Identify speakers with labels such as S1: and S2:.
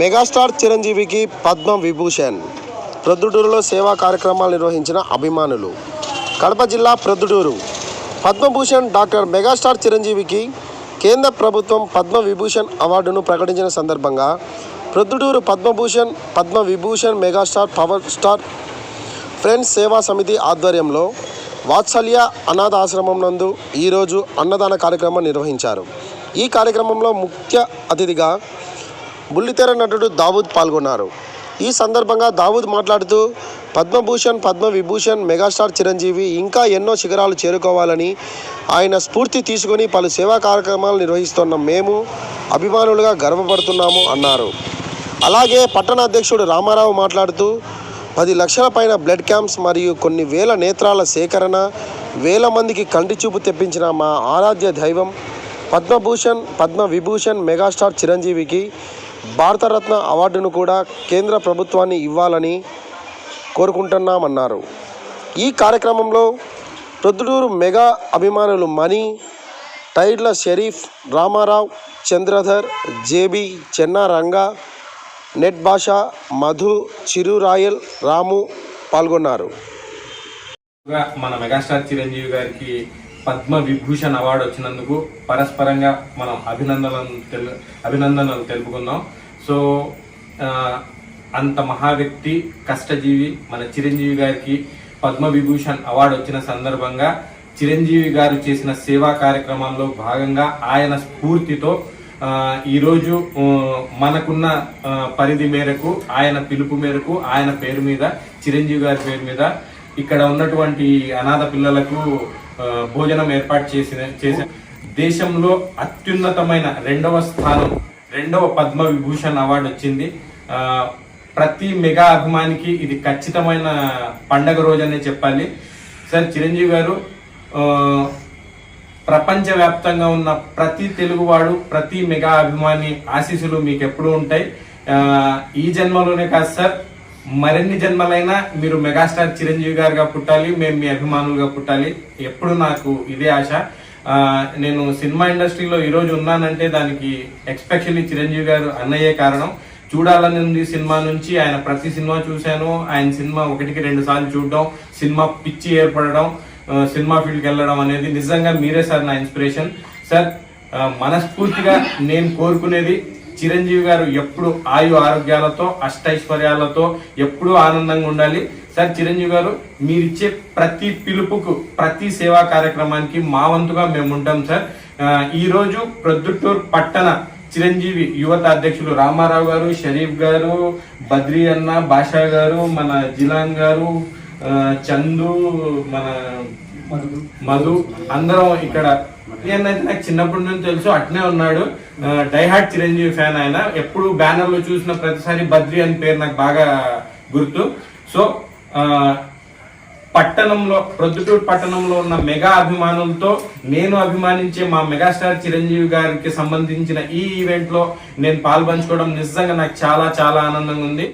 S1: Megastar చిరంజీవికి పద్మ విభూషణ్. ప్రొద్దుటూరులో సేవా కార్యక్రమాలు నిర్వహించిన అభిమానులు. కడప జిల్లా ప్రొద్దుటూరు. పద్మభూషణ్ డాక్టర్ మెగాస్టార్ చిరంజీవికి కేంద్ర ప్రభుత్వం పద్మ విభూషణ్ అవార్డును ప్రకటించిన సందర్భంగా Proddatur Padma Bhushan Padma Vibhushan megastar power star friends Seva Samiti ఆధ్వర్యంలో వాత్సల్య అనాథ ఆశ్రమం నందు ఈరోజు అన్నదాన కార్యక్రమం నిర్వహించారు. ఈ కార్యక్రమంలో ముఖ్య అతిథిగా బుల్లితెర నటుడు దావూద్ పాల్గొన్నారు. ఈ సందర్భంగా దావూద్ మాట్లాడుతూ పద్మభూషణ్ పద్మ విభూషణ్ మెగాస్టార్ చిరంజీవి ఇంకా ఎన్నో శిఖరాలు చేరుకోవాలని ఆయన స్ఫూర్తి తీసుకొని పలు సేవా కార్యక్రమాలు నిర్వహిస్తున్న మేము అభిమానులుగా గర్వపడుతున్నాము అన్నారు. అలాగే పట్టణ అధ్యక్షుడు రామారావు మాట్లాడుతూ పది లక్షల పైన బ్లడ్ క్యాంప్స్ మరియు కొన్ని వేల నేత్రాల సేకరణ వేల మందికి కంటి చూపు తెప్పించిన మా ఆరాధ్య దైవం పద్మభూషణ్ పద్మ విభూషణ్ మెగాస్టార్ చిరంజీవికి భారతరత్న అవార్డును కూడా కేంద్ర ప్రభుత్వాన్ని ఇవ్వాలని కోరుకుంటున్నామన్నారు. ఈ కార్యక్రమంలో ప్రొద్దుటూరు మెగా అభిమానులు మణి టైడ్ల షరీఫ్ రామారావు చంద్రధర్ జేబీ చెన్నా రంగా నెట్ భాష మధు చిరు రాయల్ రాము పాల్గొన్నారు.
S2: మన మెగాస్టార్ చిరంజీవి గారికి పద్మ విభూషణ్ అవార్డు వచ్చినందుకు పరస్పరంగా మనం అభినందనలు తెలు అభినందనలు తెలుపుకుందాం. సో అంత మహా వ్యక్తి కష్టజీవి మన చిరంజీవి గారికి పద్మ విభూషణ్ అవార్డు వచ్చిన సందర్భంగా చిరంజీవి గారు చేసిన సేవా కార్యక్రమాల్లో భాగంగా ఆయన స్ఫూర్తితో ఈరోజు మనకున్న పరిధి మేరకు ఆయన పిలుపు మేరకు ఆయన పేరు మీద చిరంజీవి గారి పేరు మీద ఇక్కడ ఉన్నటువంటి అనాథ పిల్లలకు భోజనం ఏర్పాటు చేసిన చేసిన దేశంలో అత్యున్నతమైన రెండవ స్థానం రెండవ పద్మ విభూషణ్ అవార్డు వచ్చింది. ప్రతి మెగా అభిమానికి ఇది ఖచ్చితమైన పండగ రోజనే చెప్పాలి. సార్ చిరంజీవి గారు ప్రపంచవ్యాప్తంగా ఉన్న ప్రతి తెలుగువాడు ప్రతి మెగా అభిమాని ఆశీస్సులు మీకు ఎప్పుడూ ఉంటాయి ఈ జన్మలోనే కాదు సార్ మరిన్ని జన్మలైనా మీరు మెగాస్టార్ చిరంజీవి గారుగా పుట్టాలి మేము మీ అభిమానులుగా పుట్టాలి. ఎప్పుడు నాకు ఇదే ఆశ. నేను సినిమా ఇండస్ట్రీలో ఈరోజు ఉన్నానంటే దానికి ఎక్స్పెషల్లీ చిరంజీవి గారు అన్నయ్యే కారణం. చూడాలని ఉంది సినిమా నుంచి. ఆయన ప్రతి సినిమా చూశాను. ఆయన సినిమా ఒకటికి రెండు సార్లు చూడడం సినిమా పిచ్చి ఏర్పడడం సినిమా ఫీల్డ్కి వెళ్ళడం అనేది నిజంగా మీరే సార్ నా ఇన్స్పిరేషన్. సార్ మనస్ఫూర్తిగా నేను కోరుకునేది చిరంజీవి గారు ఎప్పుడు ఆయు ఆరోగ్యాలతో అష్టైశ్వర్యాలతో ఎప్పుడూ ఆనందంగా ఉండాలి. సార్ చిరంజీవి గారు మీరిచ్చే ప్రతి పిలుపుకు ప్రతి సేవా కార్యక్రమానికి మా వంతుగా మేము ఉంటాం సార్. ఆ, ఈ రోజు ప్రొద్దుటూరు పట్టణ చిరంజీవి యువత అధ్యక్షులు రామారావు గారు షరీఫ్ గారు బద్రీ అన్న బాషా గారు మన జిలాన్ గారు చందు మన మధు అందరం ఇక్కడ ఏంటంటే నాకు చిన్నప్పటి నుంచి తెలుసు అట్నే ఉన్నాడు. డైహార్ట్ చిరంజీవి ఫ్యాన్ ఆయన. ఎప్పుడు బ్యానర్లో చూసిన ప్రతిసారి బద్రి అని పేరు నాకు బాగా గుర్తు. సో పట్టణంలో ప్రొద్దుటూరు పట్టణంలో ఉన్న మెగా అభిమానులతో నేను అభిమానించే మా మెగాస్టార్ చిరంజీవి గారికి సంబంధించిన ఈ ఈవెంట్లో నేను పాల్పంచుకోవడం నిజంగా నాకు చాలా చాలా ఆనందంగా ఉంది.